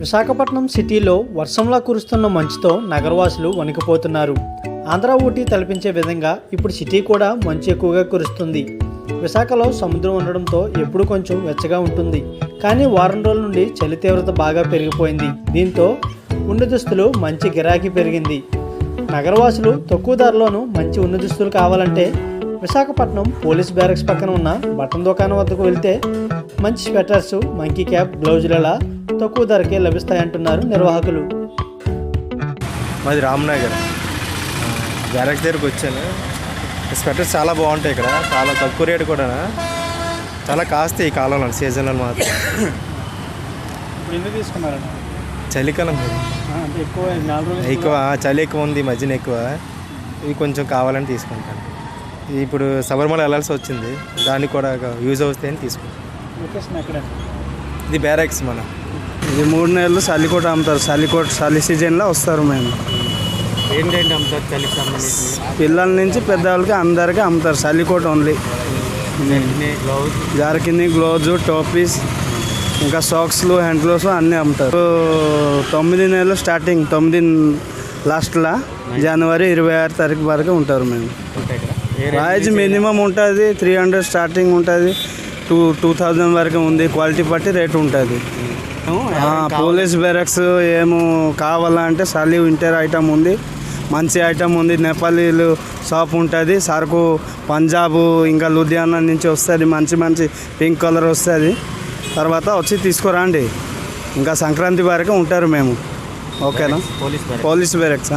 విశాఖపట్నం సిటీలో వర్షంలా కురుస్తున్న మంచుతో నగరవాసులు వణికిపోతున్నారు. ఆంధ్ర ఊటీ తలపించే విధంగా ఇప్పుడు సిటీ కూడా మంచు ఎక్కువగా కురుస్తుంది. విశాఖలో సముద్రం ఉండడంతో ఎప్పుడు కొంచెం వెచ్చగా ఉంటుంది. కానీ వారం రోజుల నుండి చలి తీవ్రత బాగా పెరిగిపోయింది. దీంతో ఉన్న దుస్తులు మంచి గిరాకీ పెరిగింది. నగరవాసులు తక్కువ ధరలోనూ మంచి ఉన్న దుస్తులు కావాలంటే విశాఖపట్నం పోలీస్ బ్యారక్స్ పక్కన ఉన్న బట్టన్ దుకాణం వద్దకు వెళ్తే మంచి స్వెటర్స్ మంకీ క్యాప్ బ్లౌజులలా తక్కువ ధరకే లభిస్తాయంటున్నారు నిర్వాహకులు. మాది రామ్నగర్. బ్యారక్స్ దగ్గరకు వచ్చాను. స్వెటర్స్ చాలా బాగుంటాయి ఇక్కడ. చాలా తక్కువ రేటు కూడా చాలా కాస్ట్ ఈ కాలంలో సీజన్లో మాత్రం. ఇప్పుడు ఎందుకు తీసుకున్నారండి? చలికాలం ఎక్కువ ఎక్కువ చలి ఎక్కువ ఉంది మధ్యన ఎక్కువ. ఇవి కొంచెం కావాలని తీసుకుంటాను. ఇప్పుడు శబరిమల వెళ్ళాల్సి వచ్చింది. దానికి కూడా యూజ్ అవుతాయి అని తీసుకుంటాను ఇది బ్యారక్స్ మన. ఇది మూడు నెలలు చలికోట అమ్ముతారు. చలికోట చలి సీజన్లో వస్తారు మేము. ఏంటంటే అమ్ముతారు చలికి సంబంధించి పిల్లల నుంచి పెద్దవాళ్ళకి అందరికీ అమ్ముతారు. చలికోట ఓన్లీ గ్లౌజ్. జారకింది గ్లోవ్స్ టోపీస్ ఇంకా సాక్స్లు హ్యాండ్ గ్లోవ్స్ అన్నీ అమ్ముతారు. తొమ్మిది నెలలు స్టార్టింగ్ తొమ్మిది లాస్ట్లో జనవరి ఇరవై ఆరు తారీఖు వరకు ఉంటారు మేము. ప్రైజ్ మినిమం ఉంటుంది త్రీ హండ్రెడ్ స్టార్టింగ్ ఉంటుంది. టూ టూ థౌజండ్ వరకు ఉంది. క్వాలిటీ బట్టి రేట్ ఉంటుంది. పోలీస్ బెరక్స్ ఏమో కావాలంటే సలీవ్ ఇంటర్ ఐటమ్ ఉంది. మంచి ఐటమ్ ఉంది. నేపాలీలు షాప్ ఉంటుంది. సరుకు పంజాబ్ ఇంకా లుధియానా నుంచి వస్తుంది. మంచి మంచి పింక్ కలర్ వస్తుంది. తర్వాత వచ్చి తీసుకురండి. ఇంకా సంక్రాంతి వరకు ఉంటారు మేము. ఓకేనా? Police police బెరక్స్